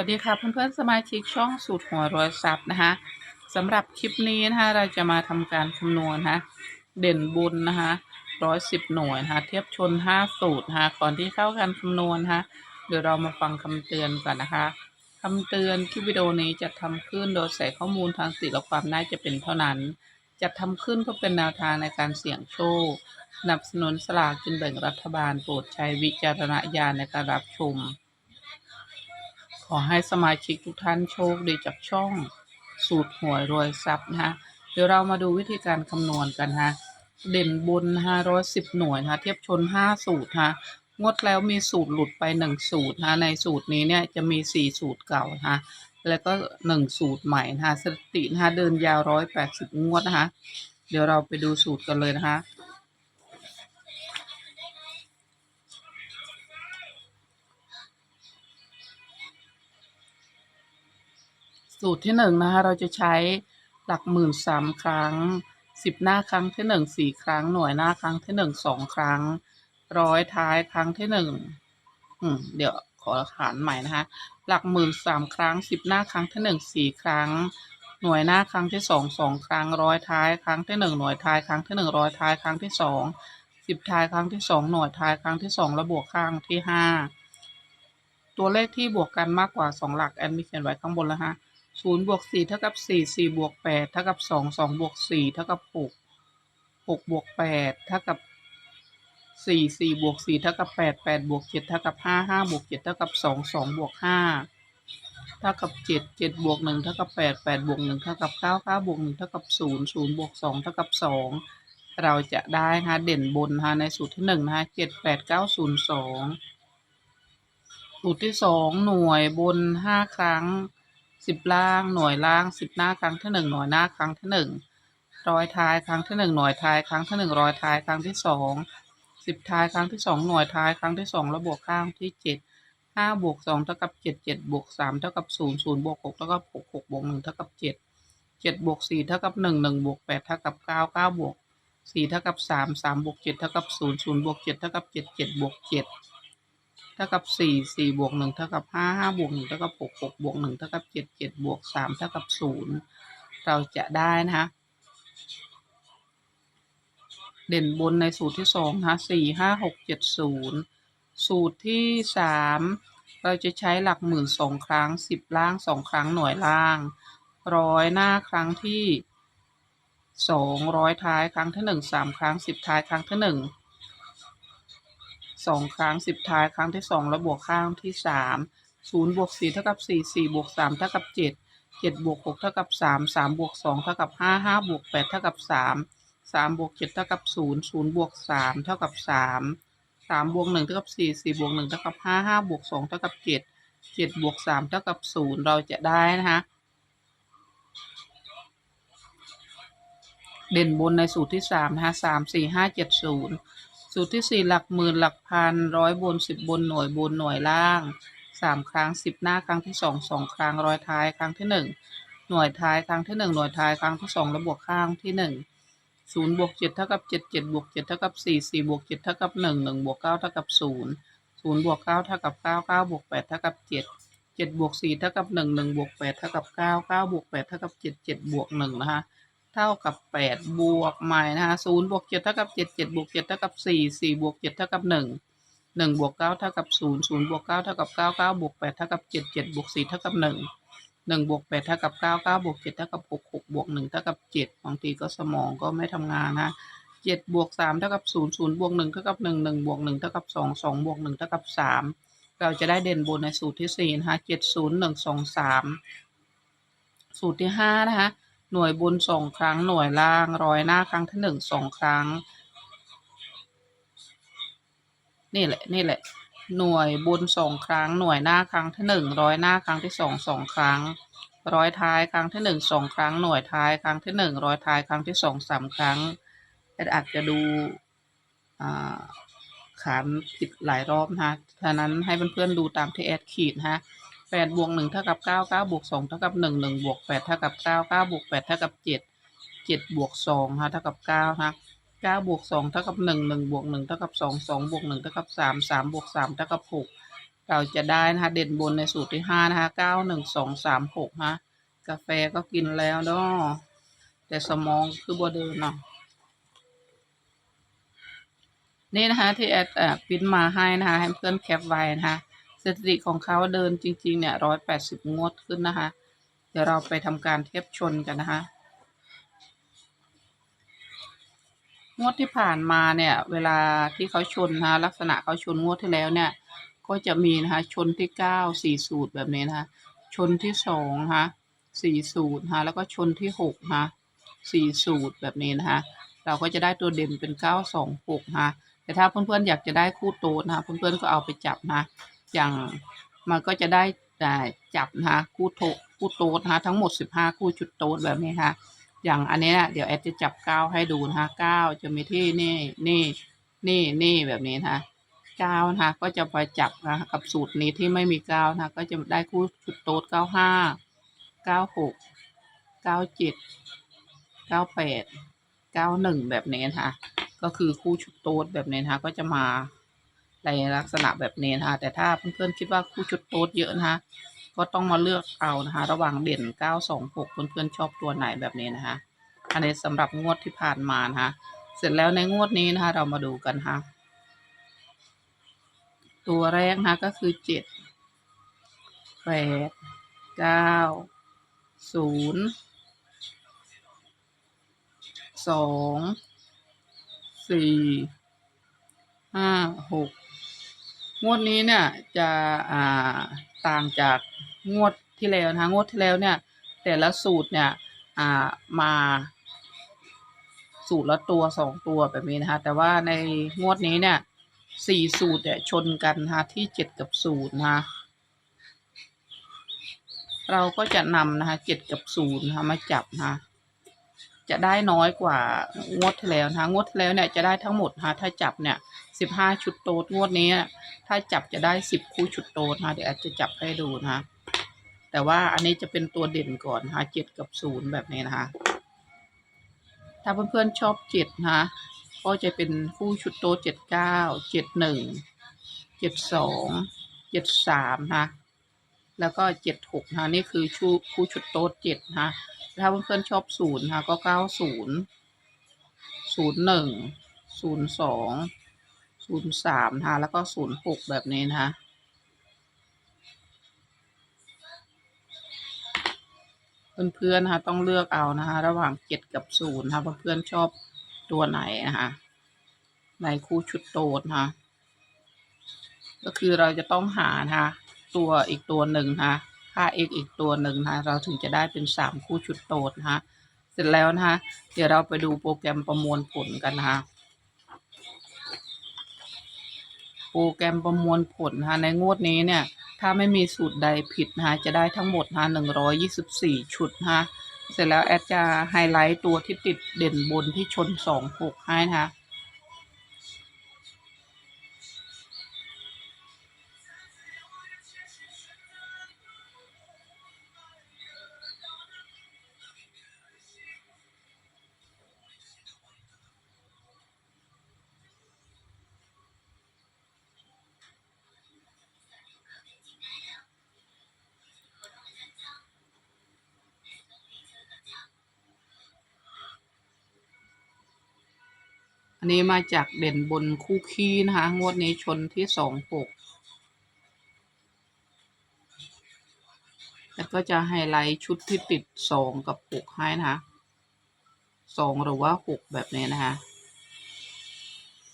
วัสดีค่ะเพื่อนๆสมาชิกช่องสูตรหัวรอยซับนะคะสำหรับคลิปนี้นะคะเราจะมาทำการคำนวณนะคะเด่นบุญนะคะร้อยสิบหน่วยนะคะเทียบชนห้าสูตรนะคะก่อนที่เข้าการคำนวณนะคะเดี๋ยวเรามาฟังคำเตือนก่อนนะคะคำเตือนคลิปวิดีโอนี้จะทำขึ้นโดยใส่ข้อมูลทางสิทธิและความน่าจะเป็นเท่านั้นจะทำขึ้นเพื่อเป็นแนวทางในการเสี่ยงโชคสนับสนุนสลากกินแบ่งรัฐบาลโปรดใช้วิจารณญาณในการรับชม ขอให้สมาชิกทุกท่านโชคดีจากช่องสูตรหวยรวยทรัพย์นะคะเดี๋ยวเรามาดูวิธีการคำนวณกันฮะเด่นบนห้าร้อยสิบหน่วยนะคะเทียบชนห้าสูตรฮะงดแล้วมีสูตรหลุดไปหนึ่งสูตรนะในสูตรนี้เนี่ยจะมีสี่สูตรเก่านะคะแล้วก็หนึ่งสูตรใหม่นะคะสถิตินะคะเดินยาวร้อยแปดสิบงวดนะคะเดี๋ยวเราไปดูสูตรกันเลยนะคะ สูตรที่หนึ่งนะคะเราจะใช้หลักหมื่นสามครั้งสิบหน้าครั้งที่หนึ่งสี่ครั้งหน่วยหน้าครั้งที่หนึ่งสองครั้ง ร้อยท้ายครั้งที่หนึ่งเดี๋ยวขอขานใหม่นะคะ หลักหมื่นสามครั้งสิบหน้าครั้งที่หนึ่งสี่ครั้ง หน่วยหน้าครั้งที่สองสองครั้ง ร้อยท้ายครั้งที่หนึ่งหน่วยท้ายครั้งที่หนึ่งร้อยท้ายครั้งที่สองสิบท้ายครั้งที่สองหน่วยท้ายครั้งที่สองและบวกข้างที่ห้าตัวเลขที่บวกกันมากกว่าสองหลักแอนมีเขียนไว้ข้างบนแล้วฮะ ศูนย์บวกสี่เท่ากับสี่สี่บวกแปดเท่ากับสองสองบวกสี่เท่ากับหกหกบวกแปดเท่ากับสี่สี่บวกสี่เท่ากับแปดแปดบวกเจ็ดเท่ากับห้าห้าบวกเจ็ดเท่ากับสองสองบวกห้าเท่ากับเจ็ดเจ็ดบวกหนึ่งเท่ากับแปดแปดบวกหนึ่งเท่ากับเก้าเก้าบวกหนึ่งเท่ากับศูนย์ศูนย์บวกสองเท่ากับสองเราจะได้นะคะเด่นบนนะคะในสูตรที่หนึ่งนะคะเจ็ดแปดเก้าศูนย์สองสูตรที่สองหน่วยบนห้าครั้ง สิบล่างหน่วยล่างสิบหน้าครั้งที่หนึ่งหน่วยหน้าครั้งที่หนึ่งร้อยท้ายครั้งที่หนึ่งหน่วยท้ายครั้งที่หนึ่งร้อยท้ายครั้งที่สองสิบท้ายครั้งที่สองหน่วยท้ายครั้งที่สองแล้วบวกข้างที่เจ็ดห้าบวกสองเท่ากับเจ็ดเจ็ดบวกสามเท่ากับศูนย์ศูนย์บวกหกเท่ากับหกหกบวกหนึ่งเท่ากับเจ็ดเจ็ดบวกสี่เท่ากับหนึ่งหนึ่งบวกแปดเท่ากับเก้าเก้าบวกสี่เท่ากับสามสามบวกเจ็ดเท่ากับศูนย์ศูนย์บวกเจ็ดเท่ากับเจ็ดเจ็ดบวกเจ็ด ท่ากับสี่สี่บวกหนึ่งเท่ากับห้าห้าบวกหนึ่งเท่ากับหกหกบวกหนึ่งเท่ากับเจ็ดเจ็ดบวกสามเท่ากับศูนย์เราจะได้นะคะเด่นบนในสูตรที่สองนะสี่ห้าหกเจ็ดศูนย์สูตรที่สามเราจะใช้หลักหมื่นสองครั้งสิบล่างสองครั้งหน่วยล่างร้อยหน้าครั้งที่สองร้อยท้ายครั้งที่หนึ่งสามครั้งสิบท้ายครั้งที่หนึ่ง สองครั้งสิบท้ายครั้งที่สองแล้วบวกข้างที่สามศูนย์บวกสี่เท่ากับสี่สี่บวกสามเท่ากับเจ็ดเจ็ดบวกหกเท่ากับสามสามบวกสองเท่ากับห้าห้าบวกแปดเท่ากับสามสามบวกเจ็ดเท่ากับศูนย์ศูนย์บวกสามเท่ากับสามสามบวกหนึ่งเท่ากับสี่สี่บวกหนึ่งเท่ากับห้าห้าบวกสองเท่ากับเจ็ดเจ็ดบวกสามเท่ากับศูนย์เราจะได้นะคะเด่นบนในสูตรที่สามนะคะสามสี่ห้าเจ็ดศูนย์ สูตรที่สี่หลักหมื่นหลักพันร้อยบนสิบบนหน่วยบนหน่วยล่างสามครั้งสิบหน้าครั้งที่สองสองครั้งร้อยท้ายครั้งที่หนึ่งหน่วยท้ายครั้งที่หนึ่งหน่วยท้ายครั้งที่สองแล้วบวกข้างที่หนึ่งศูนย์บวกเจ็ดเท่ากับเจ็ดเจ็ดบวกเจ็ดเท่ากับสี่สี่บวกเจ็ดเท่ากับหนึ่งหนึ่งบวกเก้าเท่ากับศูนย์ศูนย์บวกเก้าเท่ากับเก้าเก้าบวกแปดเท่ากับเจ็ดเจ็ดบวกสี่เท่ากับหนึ่งหนึ่งบวกแปดเท่ากับเก้าเก้าบวกแปดเท่ากับเจ็ดเจ็ดบวกหนึ่งนะคะ เท่ากับแปดบวกใหม่นะคะศูนย์บวกเจ็ดเท่ากับเจ็ดเจ็ดบวกเจ็ดเท่ากับสี่สี่บวกเจ็ดเท่ากับหนึ่งหนึ่งบวกเก้าเท่ากับศูนย์ศูนย์บวกเก้าเท่ากับเก้าเก้าบวกแปดเท่ากับเจ็ดเจ็ดบวกสี่เท่ากับหนึ่งหนึ่งบวกแปดเท่ากับเก้าเก้าบวกเจ็ดเท่ากับหกหกบวกหนึ่งเท่ากับเจ็ดบางทีก็สมองก็ไม่ทำงานนะเจ็ดบวกสามเท่ากับศูนย์ศูนย์บวกหนึ่งเท่ากับหนึ่งหนึ่งบวกหนึ่งเท่ากับสองสองบวกหนึ่งเท่ากับสามเราจะได้เด่นบนในสูตรที่สี่นะคะเจ็ดศูนย์หนึ่งสองสามสูตรที่ห้านะคะ หน่วยบนสองครั้งหน่วยล่างร้อยหน้าครั้งที่หนึ่งสองครั้ง นี่แหละนี่แหละ หน่วยบนสองครั้ง หน่วยหน้าครั้งที่หนึ่งร้อยหน้าครั้งที่สองสองครั้ง ร้อยท้ายครั้งที่หนึ่งสองครั้ง หน่วยท้ายครั้งที่หนึ่งร้อยท้ายครั้งที่สองสามครั้งแต่อาจจะดูขานผิดหลายรอบนะคะฉะนั้นให้เพื่อนๆดูตามที่แอดขีดนะ แปดบวกหนึ่งเท่ากับเก้าเก้าบวกสองเท่ากับหนึ่งหนึ่งบวกแปดเท่ากับเก้าเก้าบวกแปดเท่ากับเจ็ดเจ็ดบวกสองค่ะเท่ากับเก้าฮะเก้าบวกสองเท่ากับหนึ่งหนึ่งบวกหนึ่งเท่ากับสองสองบวกหนึ่งเท่ากับสามสามบวกสามเท่ากับหกเราจะได้นะคะเด่นบนในสูตรที่ห้านะคะเก้าหนึ่งสองสามหกนะกาแฟก็กินแล้วเนาะแต่สมองคือบ่เดินเนาะนี่นะคะที่แอดปิ้นมาให้นะคะให้เพื่อนแคปไว้นะคะ ถิติของเขาเดินจริงๆเนี่ยร้อยแปดสิบงวดขึ้นนะคะ เดี๋ยวเราไปทำการเทียบชนกันนะคะ งวดที่ผ่านมาเนี่ย เวลาที่เขาชนนะคะลักษณะเขาชนงวดที่แล้วเนี่ย ก็จะมีนะคะชนที่เก้าสี่สูตรแบบนี้นะคะ ชนที่สองนะคะสี่สูตรนะคะแล้วก็ชนที่หกนะคะสี่สูตรแบบนี้นะคะเราก็จะได้ตัวเด่นเป็นเก้าสองหกนะคะแต่ถ้าเพื่อนๆอยากจะได้คู่โต๊ดนะคะเพื่อนๆก็เอาไปจับนะ อย่างมันก็จะได้จับนะคะคู่โตคู่โต๊ดนะคะทั้งหมดสิบห้าคู่ชุดโต๊ดแบบนี้ค่ะ อย่างอันนี้เดี๋ยวแอดจะจับเก้าให้ดูนะคะเก้าจะมีที่นี่นี่นี่นี่แบบนี้นะคะเก้านะคะก็จะไปจับนะะกับสูตรนี้ที่ไม่มีเก้านะคะก็จะได้คู่ชุดโต๊ดเก้าห้าเก้าหกเก้าเจ็ดเก้าแปดเก้าหนึ่งแบบนี้นะคะก็คือคู่ชุดโต๊ดแบบนี้นะคะก็จะมา ในลักษณะแบบนี้นะคะแต่ถ้าเพื่อนๆคิดว่าคู่ชุดโต๊ดเยอะนะคะก็ต้องมาเลือกเอานะคะ ระหว่างเด่น 926 เพื่อนๆชอบตัวไหนแบบนี้นะคะอันนี้สำหรับงวดที่ผ่านมานะคะเสร็จแล้วในงวดนี้นะคะเรามาดูกันนะคะตัวแรกนะคะก็คือ7 8 9 0 2 4 5 6ง งวดนี้เนี่ยจะอ่าต่างจากงวดที่แล้วนะคะงวดที่แล้วเนี่ย แต่ละสูตรเนี่ยอ่ามาสูตรละตัวสองตัวแบบนี้นะคะแต่ว่าในงวดนี้เนี่ยสี่สูตรเนี่ยชนกันนะคะที่เจ็ดกับศูนย์นะคะเราก็จะนำนะคะเจ็ดกับศูนย์นะคะมาจับนะคะจะได้น้อยกว่างวดที่แล้วนะคะงวดที่แล้วเนี่ยจะได้ทั้งหมดนะคะถ้าจับเนี่ย สิบห้าชุดโต๊ดงวดนี้ถ้าจับจะได้สิบคู่ชุดโต๊ดนะเดี๋ยวอาจจะจับให้ดูนะคะแต่ว่าอันนี้จะเป็นตัวเด่นก่อนนะคะเจ็ดกับศูนย์แบบนี้นะคะ ถ้าเพื่อนๆชอบเจ็ดนะคะก็จะเป็นคู่ชุดโต๊ดเจ็ดเก้าเจ็ดหนึ่งเจ็ดสองเจ็ดสามนะคะแล้วก็เจ็ดหกนะคะนี่คือชูคู่ชุดโต๊ดเจ็ดนะคะถ้าเพื่อนๆชอบศูนย์นะคะก็เก้าศูนย์ศูนย์หนึ่งศูนย์สอง ศูนย์สามนะคะแล้วก็ศูนย์หกแบบนี้นะคะเพื่อนๆนะคะต้องเลือกเอานะคะ ระหว่างเจ็ดกับศูนย์นะคะเพื่อนๆชอบตัวไหนนะคะในคู่ชุดโตดนะคะก็คือเราจะต้องหานะคะตัวอีกตัวหนึ่งนะคะค่า x อีกตัวหนึ่งนะคะเราถึงจะได้เป็นสามคู่ชุดโตดนะคะเสร็จแล้วนะคะเดี๋ยวเราไปดูโปรแกรมประมวลผลกันนะคะ โปร แกรมประมวลผลนะคะในงวดนี้เนี่ย ถ้าไม่มีสูตรใดผิดนะคะจะได้ทั้งหมดฮะหนึ่งร้อยยี่สิบสี่ชุดนะคะเสร็จแล้วแอดจะไฮไลท์ตัวที่ติดเด่นบนที่ชนสองหกให้นะคะ นี้มาจากเด่นบนคู่ขี้นะคะ งวดนี้ชนที่สองหกแล้วก็จะไฮไลท์ชุดที่ติดสองกับหกให้นะคะสองหรือว่าหกแบบนี้นะคะ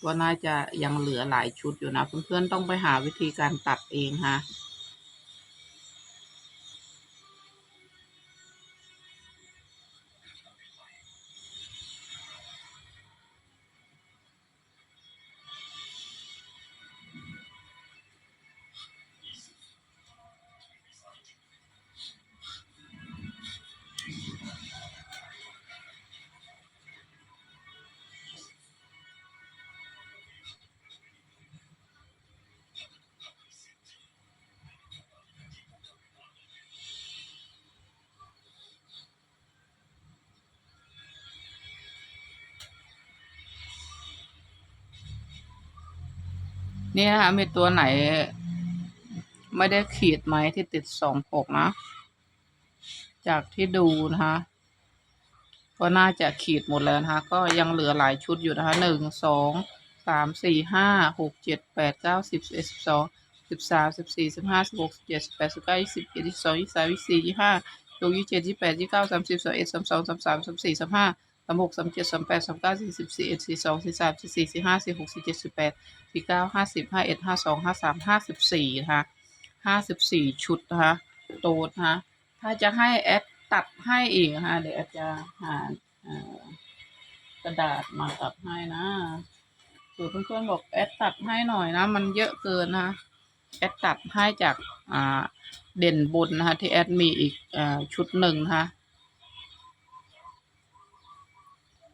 ก็น่าจะยังเหลือหลายชุดอยู่นะ เพื่อนๆต้องไปหาวิธีการตัดเองค่ะ นี่นะคะมีตัวไหน ไม่ได้ขีดไหมที่ติดสองหกนะ จากที่ดูนะคะก็น่าจะขีดหมดแล้วนะคะ ก็ยังเหลือหลายชุดอยู่นะคะหนึ่งสองสามสี่ห้าหกเจ็ดแปดเก้าสิบเอ็ดสิบสองสิบสามสิบสี่สิบห้าสิบหกสิบเจ็ดสิบแปดสิบเก้ายี่สิบเอ็ดยี่สิบสองยี่สิบสามยี่สิบสี่ยี่สิบห้ายี่สิบเจ็ดยี่สิบแปดยี่สิบเก้าสามสิบสามเอ็ดสามสองสามสามสามสี่สามห้า สามหกสามเจ็ดสามแปดสามเก้าสี่สิบสี่เอ็ดสี่สองสี่สามสี่สี่สี่ห้าสี่หกสี่เจ็ดสี่แปดสี่เก้าห้าสิบห้าเอ็ดห้าสองห้าสามห้าสิบสี่นะคะห้าสิบสี่ชุดนะคะโต๊ดนะคะถ้าจะให้แอดตัดให้อีกนะคะเดี๋ยวแอดจะหากระดาษมาตัดให้นะเผื่อเพื่อนๆบอกแอดตัดให้หน่อยนะ มันเยอะเกินนะคะแอดตัดให้จากอ่าเด่นบนนะคะที่แอดมีอีกอ่าชุดหนึ่งนะคะ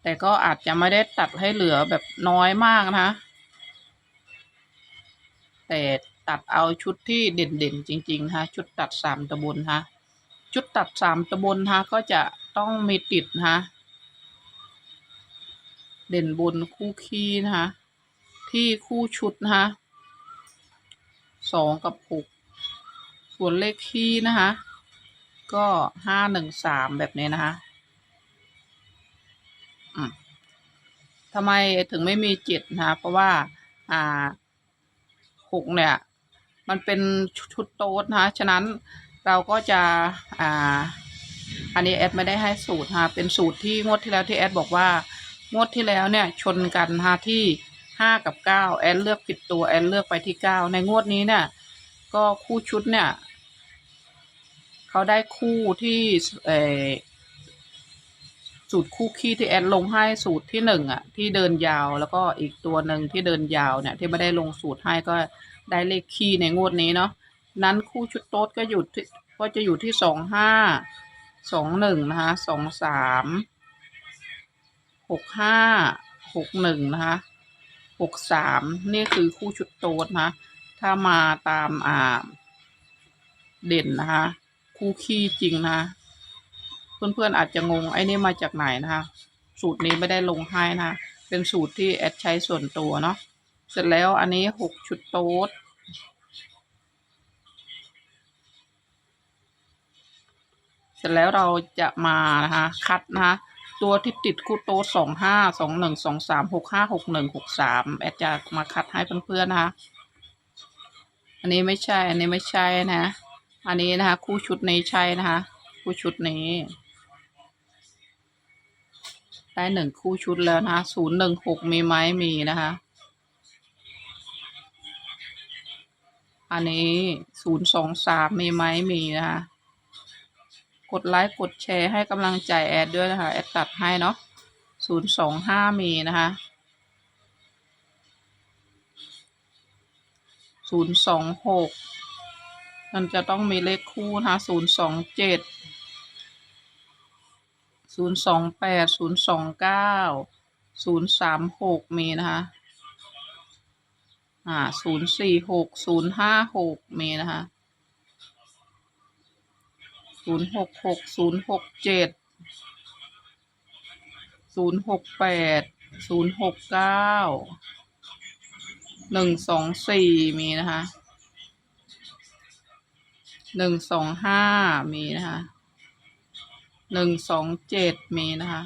แต่ก็อาจจะไม่ได้ตัดให้เหลือแบบน้อยมากนะคะ แต่ตัดเอาชุดที่เด่นๆจริงๆนะคะชุดตัดสามตะบนนะคะชุดตัดสามตะบนนะคะก็จะต้องมีติดนะเด่นบนคู่คีย์นะคะที่คู่ชุดนะคะสองกับหกส่วนเลขคีย์นะคะก็ห้าหนึ่งสามแบบนี้นะคะอืม ทำไมถึงไม่มีเจ็ดนะคะเพราะว่าอ่าหกเนี่ย มันเป็นชุดโต๊ดนะคะฉะนั้นเราก็จะอ่าอันนี้แอดไม่ได้ให้สูตรนะคะเป็นสูตรที่งวดที่แล้วที่แอดบอกว่างวดที่แล้วเนี่ยชนกันนะคะที่ห้ากับเก้าแอดเลือกผิดตัวแอดเลือกไปที่เก้าในงวดนี้เนี่ย ก็คู่ชุดเนี่ย เขาได้คู่ที่เออ สูตรคู่ขี้ที่แอดลงให้สูตรที่หนึ่งอะ ที่เดินยาวแล้วก็อีกตัวหนึ่งที่เดินยาวเนี่ย ที่ไม่ได้ลงสูตรให้ก็ได้เลขขี้ในงวดนี้เนาะนั้นคู่ชุดโต๊ดก็อยู่ที่ก็จะอยู่ที่สองห้าสองหนึ่งนะคะสองสามหกห้าหกหนึ่งนะคะหกสามนี่คือคู่ชุดโต๊ดนะถ้ามาตามอ่าเด่นนะคะ คู่ขี้จริงนะะ เพื่อนๆอาจจะงงไอ้นี่มาจากไหนนะคะสูตรนี้ไม่ได้ลงให้นะคะเป็นสูตรที่แอดใช้ส่วนตัวเนาะเสร็จแล้วอันนี้หกชุดโต๊ดเสร็จแล้วเราจะมานะคะคัดนะคะตัวที่ติดคู่โต๊ดสองห้าสองหนึ่งสองสามหกห้าหกหนึ่งหกสามแอดจะมาคัดให้เพื่อนๆนะคะอันนี้ไม่ใช่ อันนี้ไม่ใช่นะ อันนี้นะคะ คู่ชุดนี้ใช่นะคะ คู่ชุดนี้ ได้หนึ่งคู่ชุดแล้วนะศูนย์หนึ่งหกมีไหมมีนะคะ อันนี้ศูนย์สองสามมีไหมมีนะคะ กดไลค์กดแชร์ให้กำลังใจแอดด้วยนะคะ แอดตัดให้เนาะศูนย์สองห้ามีนะคะศูนย์สองหกมันจะต้องมีเลขคู่นะคะศูนย์สองเจ็ด ศูนย์สองแปดศูนย์สองเก้าศูนย์สามหกมีนะคะ อ่าศูนย์สี่หกศูนย์ห้าหกมีนะคะศูนย์หกหกศูนย์หกเจ็ดศูนย์หกแปดศูนย์หกเก้าหนึ่งสองสี่มีนะคะหนึ่งสองห้ามีนะคะ หนึ่งสองเจ็ดมีนะคะ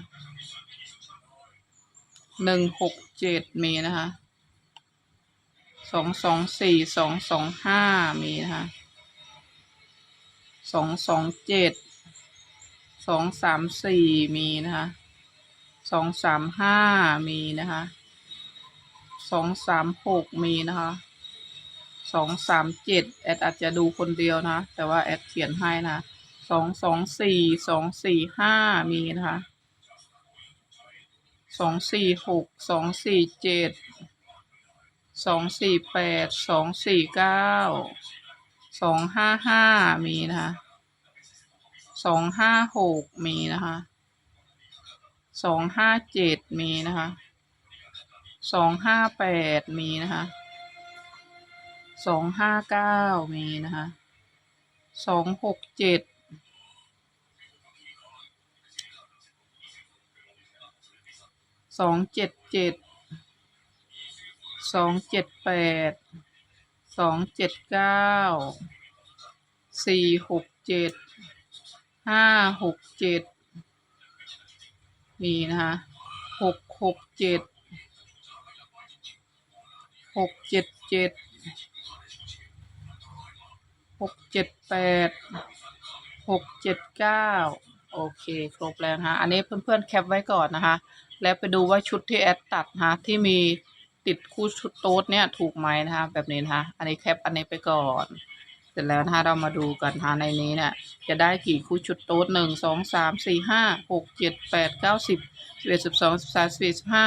หนึ่งหกเจ็ดมีนะคะสองสองสี่สองสองห้ามีนะคะสองสองเจ็ดสองสามสี่มีนะคะสองสามห้ามีนะคะสองสามหกมีนะคะสองสามเจ็ดแอดอาจจะดูคนเดียวนะ แต่ว่าแอดเขียนให้นะ สองสองสี่สองสี่ห้ามีนะคะสองสี่หกสองสี่เจ็ดสองสี่แปดสองสี่เก้าสองห้าห้ามีนะคะสองห้าหกมีนะคะสองห้าเจ็ดมีนะคะสองห้าแปดมีนะคะสองห้าเก้ามีนะคะสองหกเจ็ด สองเจ็ดเจ็ดสองเจ็ดแปดสองเจ็ดเก้าสี่หกเจ็ดห้าหกเจ็ดมีนะคะหกหกเจ็ดหกเจ็ดเจ็ดหกเจ็ดแปดหกเจ็ดเก้าโอเค ครบแล้วนะคะอันนี้เพื่อนๆ แคปไว้ก่อนนะคะ แล้วไปดูว่าชุดที่แอดตัดนะที่มีติดคู่ชุดโต๊ดเนี่ยถูกไหมนะคะแบบนี้นะคะอันนี้แคปอันนี้ไปก่อน เสร็จแล้วนะคะเรามาดูกันนะคะในนี้เนี่ยจะได้กี่คู่ชุดโต๊ดหนึ่งสองสามสี่ห้าหกเจ็ดแปดเก้าสิบสิบเอ็ดสิบสองสิบสามสิบสี่สิบห้า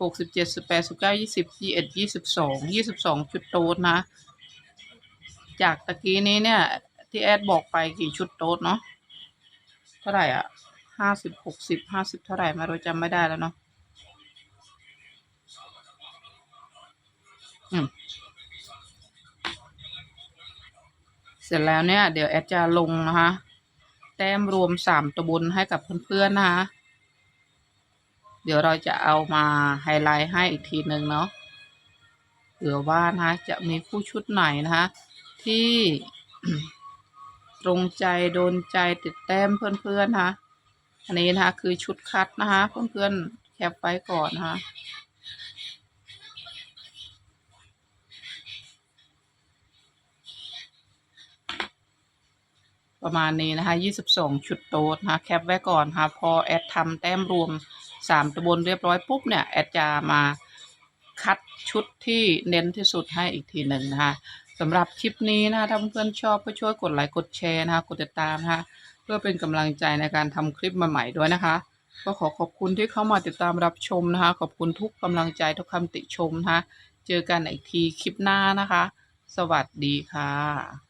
หกสิบเจ็ดสิบแปดสิบเก้ายี่สิบยี่เอ็ดยี่สิบสองยี่สิบสองชุดโต๊ดนะ จากตะกี้นี้เนี่ยที่แอดบอกไปกี่ชุดโต๊ดเนาะเท่าไหร่อะห้าสิบหกสิบห้าสิบเท่าไหร่ไมาเราจำไม่ได้แล้วเนาะ เสร็จแล้วเนี่ย เดี๋ยวแอดจะลงนะคะ แต้มรวมสามตัวบนให้กับเพื่อนๆนะคะ เดี๋ยวเราจะเอามาไฮไลท์ให้อีกทีหนึ่งเนาะเผื่อว่านะคะจะมีคู่ชุดไหนนะคะ ที่ตรงใจโดนใจติดแต้มเพื่อนๆนะคะอันนี้นะคะคือชุดคัดนะคะเพื่อนๆแคปไว้ก่อนนะคะ ประมาณนี้นะคะ 22 ชุดโต๊ดนะคะแคปไว้ก่อนค่ะพอแอดทำแต้มรวม 3ตัวบนเรียบร้อยปุ๊บเนี่ยแอดจะมาคัดชุดที่เน้นที่สุดให้อีกทีหนึ่งนะคะสำหรับคลิปนี้นะคะถ้าเพื่อนชอบก็ช่วยกดไลค์กดแชร์นะคะกดติดตามนะคะเพื่อเป็นกำลังใจในการทำคลิปใหม่ๆด้วยนะคะก็ขอขอบคุณที่เข้ามาติดตามรับชมนะคะ ขอบคุณทุกกำลังใจทุกคำติชมนะคะ เจอกันอีกทีคลิปหน้านะคะ สวัสดีค่ะ